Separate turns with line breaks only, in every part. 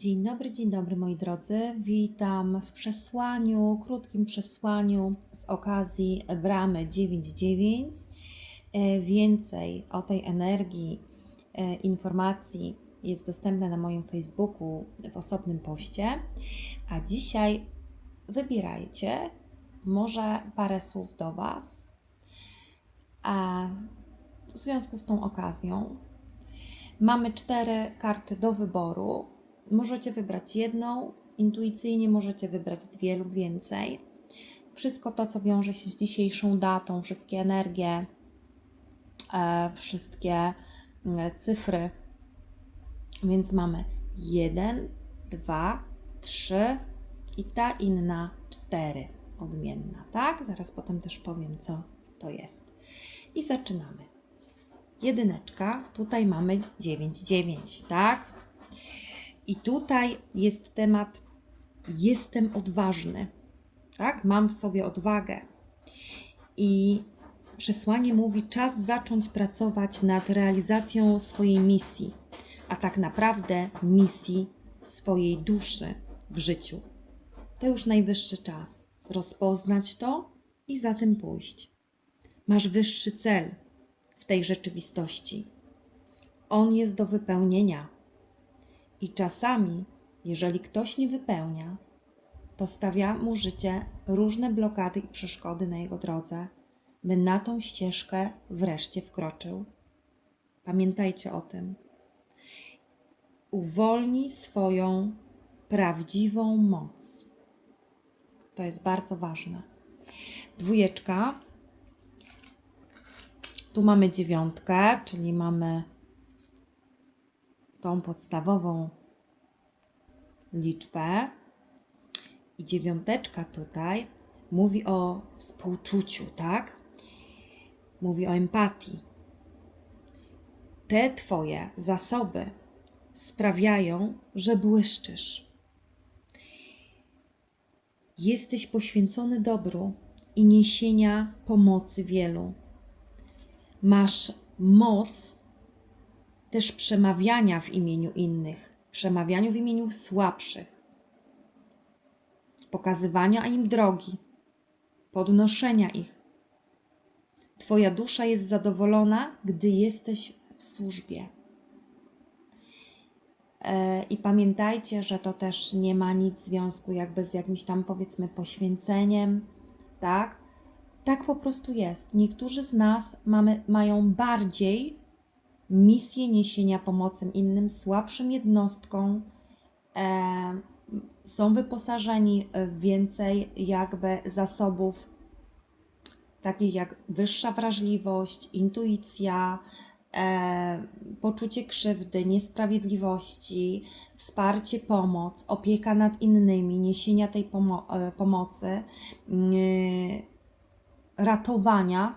Dzień dobry, dzień dobry moi drodzy. Witam w przesłaniu, krótkim przesłaniu z okazji bramy 99. E, Więcej o tej energii, e, informacji jest dostępne na moim Facebooku w osobnym poście. A dzisiaj wybierajcie może parę słów do Was. A w związku z tą okazją Mamy cztery karty do wyboru. Możecie wybrać jedną, intuicyjnie możecie wybrać dwie lub więcej. Wszystko to, co wiąże się z dzisiejszą datą, wszystkie energie, e, wszystkie e, cyfry. Więc mamy jeden, dwa, trzy i ta inna cztery odmienna, tak? Zaraz potem też powiem, co to jest. I zaczynamy jedyneczka, tutaj mamy 9, 9, tak? I tutaj jest temat jestem odważny, tak? Mam w sobie odwagę. I przesłanie mówi czas zacząć pracować nad realizacją swojej misji, a tak naprawdę misji swojej duszy w życiu. To już najwyższy czas rozpoznać to i za tym pójść. Masz wyższy cel, w tej rzeczywistości. On jest do wypełnienia. I czasami, jeżeli ktoś nie wypełnia, to stawia mu życie różne blokady i przeszkody na jego drodze, by na tą ścieżkę wreszcie wkroczył. Pamiętajcie o tym. Uwolnij swoją prawdziwą moc. To jest bardzo ważne. Dwójeczka tu mamy dziewiątkę, czyli mamy tą podstawową liczbę. I dziewiąteczka tutaj mówi o współczuciu, tak? Mówi o empatii. Te Twoje zasoby sprawiają, że błyszczysz. Jesteś poświęcony dobru i niesienia pomocy wielu masz moc też przemawiania w imieniu innych, przemawianiu w imieniu słabszych, pokazywania im drogi, podnoszenia ich. Twoja dusza jest zadowolona, gdy jesteś w służbie. E, I pamiętajcie, że to też nie ma nic związku jakby z jakimś tam powiedzmy poświęceniem, tak? Tak po prostu jest. Niektórzy z nas mamy, mają bardziej misję niesienia pomocy innym, słabszym jednostkom, e, są wyposażeni w więcej jakby zasobów, takich jak wyższa wrażliwość, intuicja, e, poczucie krzywdy, niesprawiedliwości, wsparcie, pomoc, opieka nad innymi, niesienia tej pomo e, pomocy. Yy, ratowania.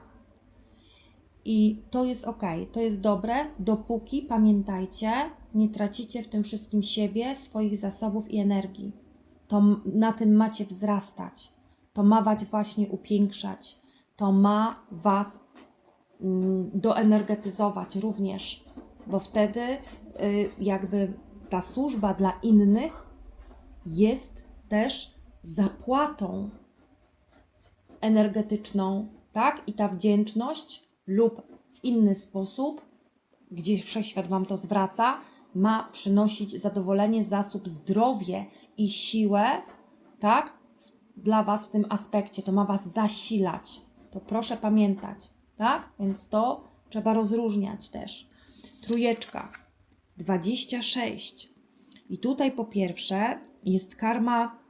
I to jest ok, to jest dobre, dopóki pamiętajcie, nie tracicie w tym wszystkim siebie, swoich zasobów i energii. To na tym macie wzrastać. To ma was właśnie upiększać. To ma was mm, doenergetyzować również, bo wtedy y, jakby ta służba dla innych jest też zapłatą energetyczną, tak? I ta wdzięczność lub w inny sposób, gdzie wszechświat Wam to zwraca, ma przynosić zadowolenie, zasób, zdrowie i siłę, tak? Dla Was w tym aspekcie. To ma Was zasilać. To proszę pamiętać, tak? Więc to trzeba rozróżniać też. Trójeczka. 26. I tutaj po pierwsze jest karma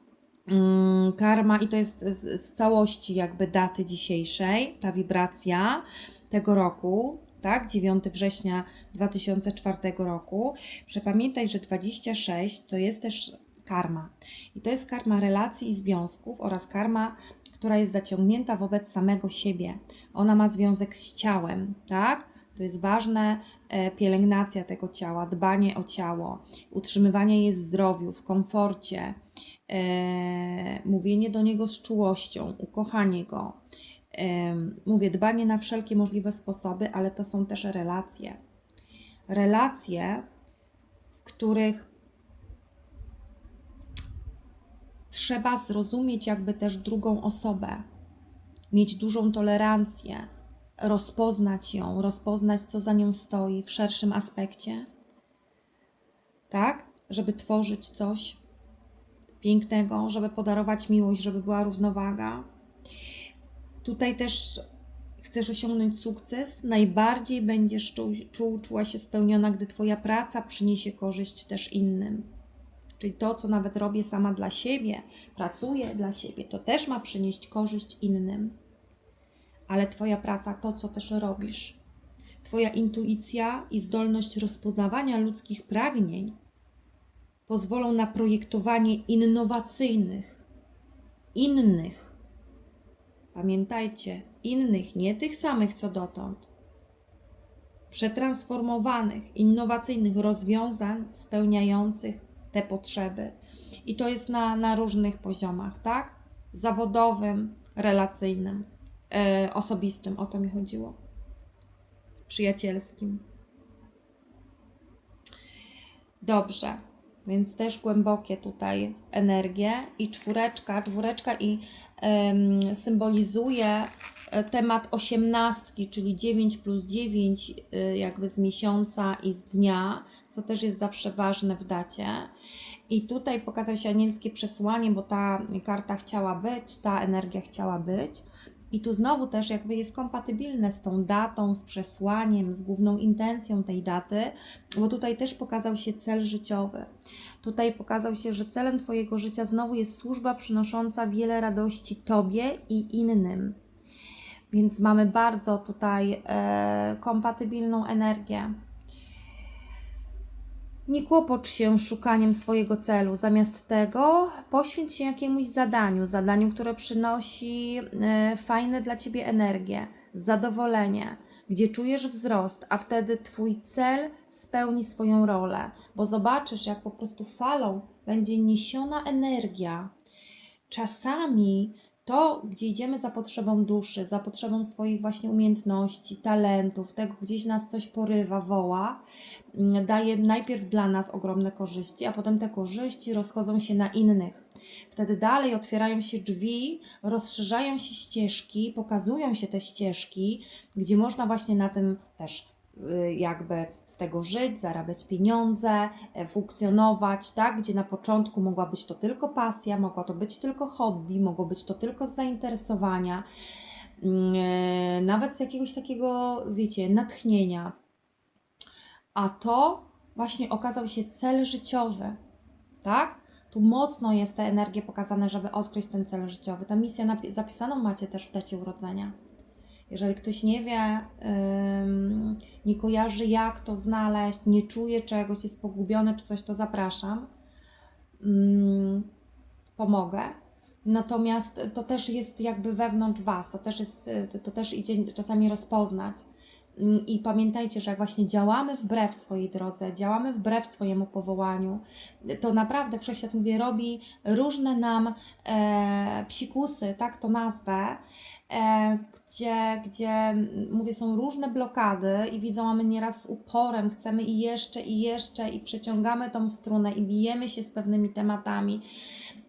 karma i to jest z, z całości jakby daty dzisiejszej, ta wibracja tego roku, tak, 9 września 2004 roku. Przepamiętaj, że 26 to jest też karma. I to jest karma relacji i związków oraz karma, która jest zaciągnięta wobec samego siebie. Ona ma związek z ciałem, tak? To jest ważne, e, pielęgnacja tego ciała, dbanie o ciało, utrzymywanie je w zdrowiu, w komforcie, e, mówienie do niego z czułością, ukochanie go. E, mówię, dbanie na wszelkie możliwe sposoby, ale to są też relacje. Relacje, w których trzeba zrozumieć jakby też drugą osobę, mieć dużą tolerancję, rozpoznać ją, rozpoznać, co za nią stoi w szerszym aspekcie, tak? Żeby tworzyć coś pięknego, żeby podarować miłość, żeby była równowaga. Tutaj też chcesz osiągnąć sukces, najbardziej będziesz czuł, czuł, czuła się spełniona, gdy Twoja praca przyniesie korzyść też innym. Czyli to, co nawet robię sama dla siebie, pracuję dla siebie, to też ma przynieść korzyść innym. Ale Twoja praca, to, co też robisz, Twoja intuicja i zdolność rozpoznawania ludzkich pragnień pozwolą na projektowanie innowacyjnych, innych, pamiętajcie, innych, nie tych samych co dotąd, przetransformowanych, innowacyjnych rozwiązań spełniających te potrzeby. I to jest na, na różnych poziomach, tak? Zawodowym, relacyjnym, e, osobistym, o to mi chodziło, przyjacielskim. Dobrze, więc też głębokie tutaj energie i czwóreczka, czwóreczka i symbolizuje e, temat osiemnastki, czyli 9 plus 9 y, jakby z miesiąca i z dnia, co też jest zawsze ważne w dacie. I tutaj pokazał się anielskie przesłanie, bo ta karta chciała być, ta energia chciała być. I tu znowu też jakby jest kompatybilne z tą datą, z przesłaniem, z główną intencją tej daty, bo tutaj też pokazał się cel życiowy. Tutaj pokazał się, że celem Twojego życia znowu jest służba przynosząca wiele radości Tobie i innym. Więc mamy bardzo tutaj e, kompatybilną energię. Nie kłopocz się szukaniem swojego celu. Zamiast tego poświęć się jakiemuś zadaniu, zadaniu, które przynosi e, fajne dla ciebie energię, zadowolenie, gdzie czujesz wzrost, a wtedy twój cel spełni swoją rolę, bo zobaczysz, jak po prostu falą będzie niesiona energia. Czasami to, gdzie idziemy za potrzebą duszy, za potrzebą swoich właśnie umiejętności, talentów, tego gdzieś nas coś porywa, woła, mm, daje najpierw dla nas ogromne korzyści, a potem te korzyści rozchodzą się na innych. Wtedy dalej otwierają się drzwi, rozszerzają się ścieżki, pokazują się te ścieżki, gdzie można właśnie na tym też jakby z tego żyć, zarabiać pieniądze, e, funkcjonować, tak? Gdzie na początku mogła być to tylko pasja, mogło to być tylko hobby, mogło być to tylko z zainteresowania, mm, e, nawet z jakiegoś takiego, wiecie, natchnienia. A to właśnie okazał się cel życiowy, tak? Tu mocno jest te energie pokazane, żeby odkryć ten cel życiowy. Ta misja zapisaną macie też w dacie urodzenia. Jeżeli ktoś nie wie, nie kojarzy jak to znaleźć, nie czuje czegoś, jest pogubiony czy coś, to zapraszam. Pomogę. Natomiast to też jest jakby wewnątrz Was, to też, jest, to, to też idzie czasami rozpoznać. I pamiętajcie, że jak właśnie działamy wbrew swojej drodze, działamy wbrew swojemu powołaniu, to naprawdę Wszechświat, mówię, robi różne nam e, psikusy, tak to nazwę, gdzie, gdzie, mm, mówię, są różne blokady i widzą, my nieraz z uporem chcemy i jeszcze, i jeszcze, i przeciągamy tą strunę i bijemy się z pewnymi tematami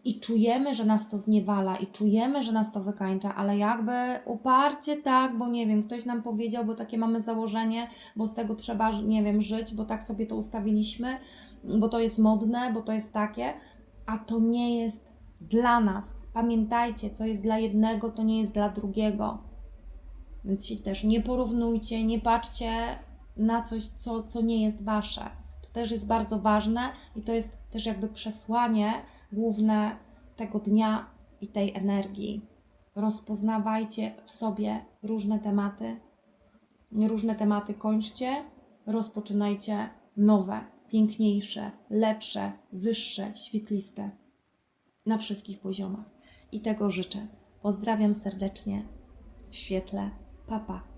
i czujemy, że nas to zniewala i czujemy, że nas to wykańcza, ale jakby uparcie tak, bo nie wiem, ktoś nam powiedział, bo takie mamy założenie, bo z tego trzeba, nie wiem, żyć, bo tak sobie to ustawiliśmy, bo to jest modne, bo to jest takie, a to nie jest dla nas. Pamiętajcie, co jest dla jednego, to nie jest dla drugiego. Więc się też nie porównujcie, nie patrzcie na coś, co, co nie jest wasze. To też jest bardzo ważne i to jest też jakby przesłanie główne tego dnia i tej energii. Rozpoznawajcie w sobie różne tematy. Różne tematy kończcie, rozpoczynajcie nowe, piękniejsze, lepsze, wyższe, świetliste na wszystkich poziomach. I tego życzę. Pozdrawiam serdecznie w świetle. Papa.